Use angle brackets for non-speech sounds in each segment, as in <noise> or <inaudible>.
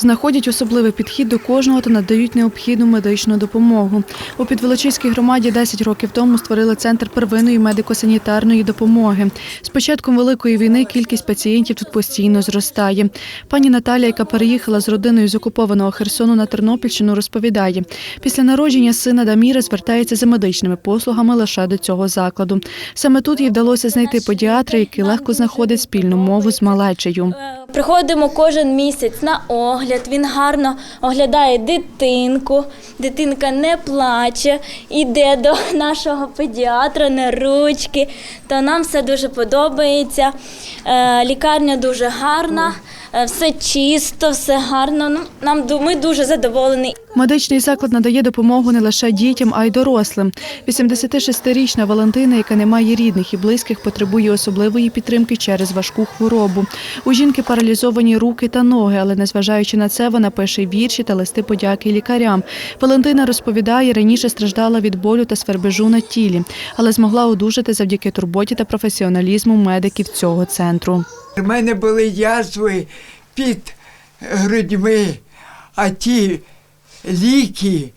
Знаходять особливий підхід до кожного та надають необхідну медичну допомогу. У Підволочиській громаді 10 років тому створили центр первинної медико-санітарної допомоги. З початком великої війни кількість пацієнтів тут постійно зростає. Пані Наталя, яка переїхала з родиною з окупованого Херсону на Тернопільщину, розповідає: після народження сина Даміра звертається за медичними послугами лише до цього закладу. Саме тут їй вдалося знайти педіатра, який легко знаходить спільну мову з малечею. Приходимо кожен місяць на огляд. Він гарно оглядає дитинку. Дитинка не плаче, іде до <laughs> нашого педіатра на ручки. То нам все дуже подобається. Е, Лікарня дуже гарна, е, все чисто, все гарно. Ну, Нам ми дуже задоволені. Медичний заклад надає допомогу не лише дітям, а й дорослим. 86-річна Валентина, яка не має рідних і близьких, потребує особливої підтримки через важку хворобу. У жінки паралізовані руки та ноги, але незважаючи на це, вона пише вірші та листи подяки лікарям. Валентина розповідає, раніше страждала від болю та свербежу на тілі, але змогла одужати завдяки турботі та професіоналізму медиків цього центру. У мене були язви під грудьми, а ті ліки,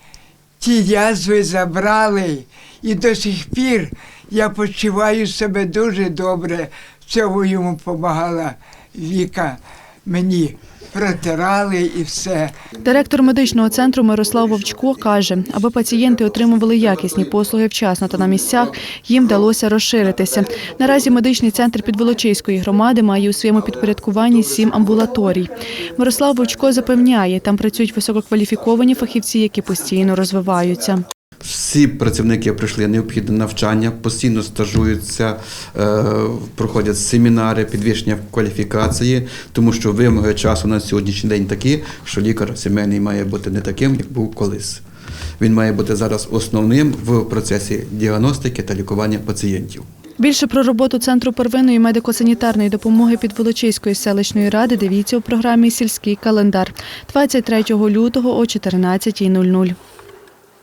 ті язви забрали. І до сих пір я почуваю себе дуже добре. В цьому йому допомагала Віка. Мені протирали і все. Директор медичного центру Мирослав Вовчко каже, аби пацієнти отримували якісні послуги вчасно та на місцях, їм вдалося розширитися. Наразі медичний центр Підволочиської громади має у своєму підпорядкуванні сім амбулаторій. Мирослав Вовчко запевняє, там працюють висококваліфіковані фахівці, які постійно розвиваються. Всі працівники пройшли необхідне навчання, постійно стажуються, е, проходять семінари, підвищення кваліфікації, тому що вимоги часу на сьогоднішній день такі, що лікар сімейний має бути не таким, як був колись. Він має бути зараз основним в процесі діагностики та лікування пацієнтів. Більше про роботу центру первинної медико-санітарної допомоги Підволочиської селищної ради дивіться у програмі Сільський календар 23 лютого о 14.00.